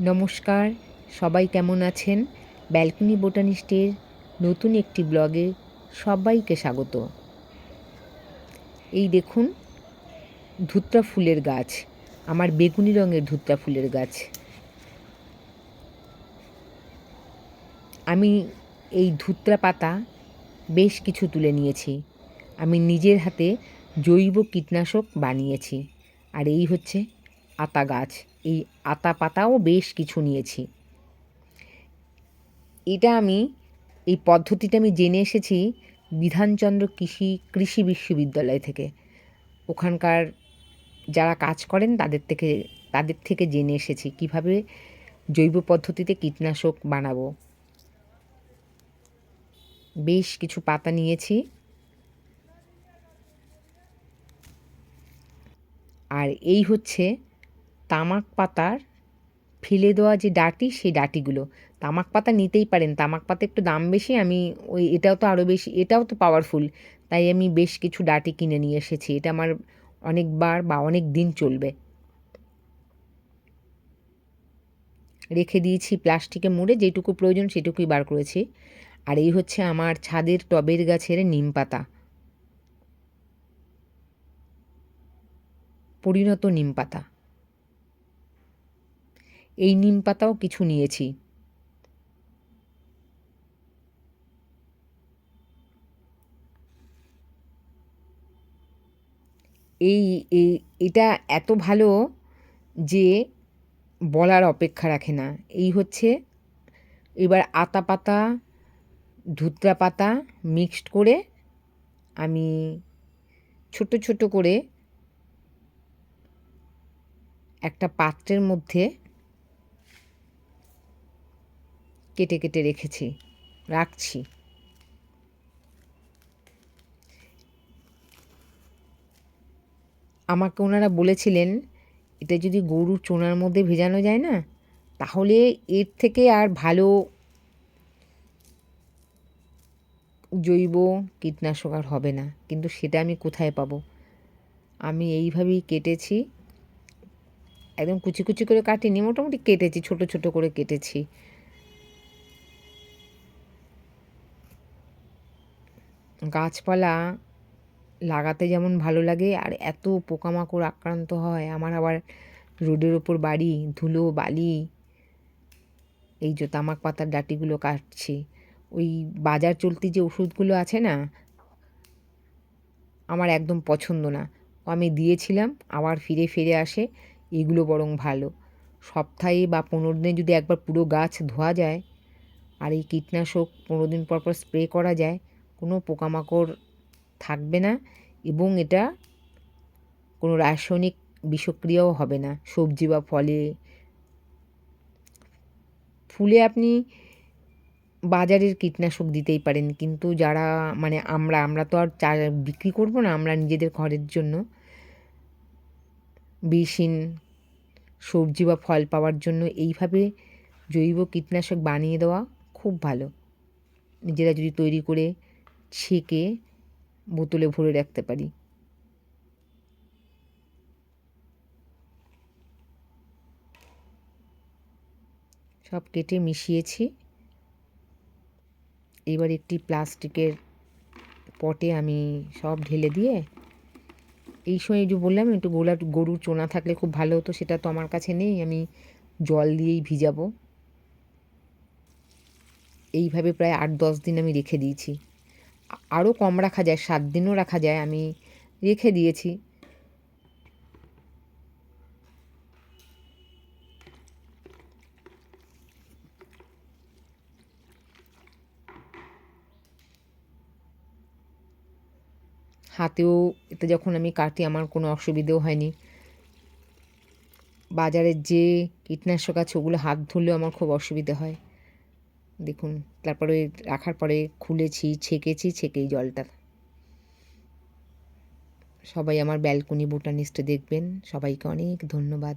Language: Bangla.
নমস্কার, সবাই কেমন আছেন? ব্যালকনি বোটানিস্টের নতুন একটি ব্লগে সবাইকে স্বাগত। এই দেখুন, ধুত্রা ফুলের গাছ, আমার বেগুনি রঙের ধুত্রা ফুলের গাছ। আমি এই ধুত্রা পাতা বেশ কিছু তুলে নিয়েছি। আমি নিজের হাতে জৈব কীটনাশক বানিয়েছি। আর এই হচ্ছে আতা গাছ। এই আতা পাতাও বেশ কিছু নিয়েছি। এটা আমি, এই পদ্ধতিটা আমি জেনে এসেছি বিধানচন্দ্র কৃষি কৃষি বিশ্ববিদ্যালয় থেকে। ওখানকার যারা কাজ করেন তাদের থেকে তাদের থেকে জেনে এসেছি কীভাবে জৈব পদ্ধতিতে কীটনাশক বানাবো। বেশ কিছু পাতা নিয়েছি। আর এই হচ্ছে তামাক পাতার ফেলে দেওয়া যে ডাটি, সেই ডাটিগুলো। তামাক পাতা নিতেই পারেন। তামাক পাতা একটু দাম বেশি, আমি ওই, এটাও তো আরও বেশি, এটাও তো পাওয়ারফুল তাই আমি বেশ কিছু ডাটি কিনে নিয়ে এসেছি। এটা আমার অনেকবার বা অনেক দিন চলবে। রেখে দিয়েছি প্লাস্টিকে মুড়ে, যেটুকু প্রয়োজন সেটুকুই বার করেছি। আর এই হচ্ছে আমার ছাদের টবের গাছের নিম পাতা। পরিণত নিম পাতা। এই নিম পাতাও কিছু নিয়েছি। এই এটা এত ভালো যে বলার অপেক্ষা রাখে না। এই হচ্ছে এবার আতা পাতা, ধুতরা পাতা মিক্সড করে আমি ছোট ছোট করে একটা পাত্রের মধ্যে কেটে কেটে রেখেছি। রাখছি। আমাকে ওনারা বলেছিলেন, এটা যদি গরুর চোনার মধ্যে ভেজানো যায় না, তাহলে এর থেকে আর ভালো জৈব কীটনাশক আর হবে না। কিন্তু সেটা আমি কোথায় পাবো? আমি এইভাবেই কেটেছি। একদম কুচি কুচি করে কাটিনি, মোটামুটি কেটেছি, ছোট ছোট করে কেটেছি। গাছপালা লাগাতে যেমন ভালো লাগে, আর এত পোকামাকড় আক্রান্ত হয়, আমার আবার রোডের ওপর বাড়ি, ধুলো, বালি, এই যে তামাক পাতার ডাটিগুলো কাটছি। ওই বাজার চলতি যে ওষুধগুলো আছে না, আমার একদম পছন্দ না। আমি দিয়েছিলাম, আবার ফিরে ফিরে আসে, এগুলো বরং ভালো। সপ্তাহে বা পনেরো দিনে যদি একবার পুরো গাছ ধোয়া যায়, আর এই কীটনাশক পনেরো দিন পর পর স্প্রে করা যায় কোনো পোকামাকড় থাকবে না এবং এটা কোনো রাসায়নিক বিষক্রিয়াও হবে না। সবজি বা ফলে ফুলে আপনি বাজারের কীটনাশক দিতেই পারেন। কিন্তু যারা মানে আমরা আমরা তো আর চা বিক্রি করব না, আমরা নিজেদের ঘরের জন্য। বিষহীন সবজি বা ফল পাওয়ার জন্য এইভাবে জৈব কীটনাশক বানিয়ে দেওয়া খুব ভালো। নিজেরা যদি তৈরি করে ছেঁকে বোতলে ভরে রাখতে পারি। সব কেটে মিশিয়েছি। এবার একটি প্লাস্টিকের পটে আমি সব ঢেলে দিয়ে, এই সময় যে বললাম, একটু গোলা গরুর চোনা থাকলে খুব ভালো হতো, সেটা তো আমার কাছে নেই, আমি জল দিয়েই ভিজাবো। এইভাবে প্রায় আট দশ দিন আমি রেখে দিয়েছি। আরও কম রাখা যায়, সাত দিনও রাখা যায়, আমি রেখে দিয়েছি। হাতেও এতে যখন আমি কাটি, আমার কোনো অসুবিধেও হয়নি। বাজারের যে কীটনাশক আছে, ওগুলো হাত ধরলেও আমার খুব অসুবিধে হয়। দেখুন, তারপরে রাখার পরে খুলেছি, ছেঁকেছি, ছেঁকেই জলটা। সবাই আমার ব্যালকনি বোটানিস্ট দেখবেন, সবাইকে অনেক ধন্যবাদ।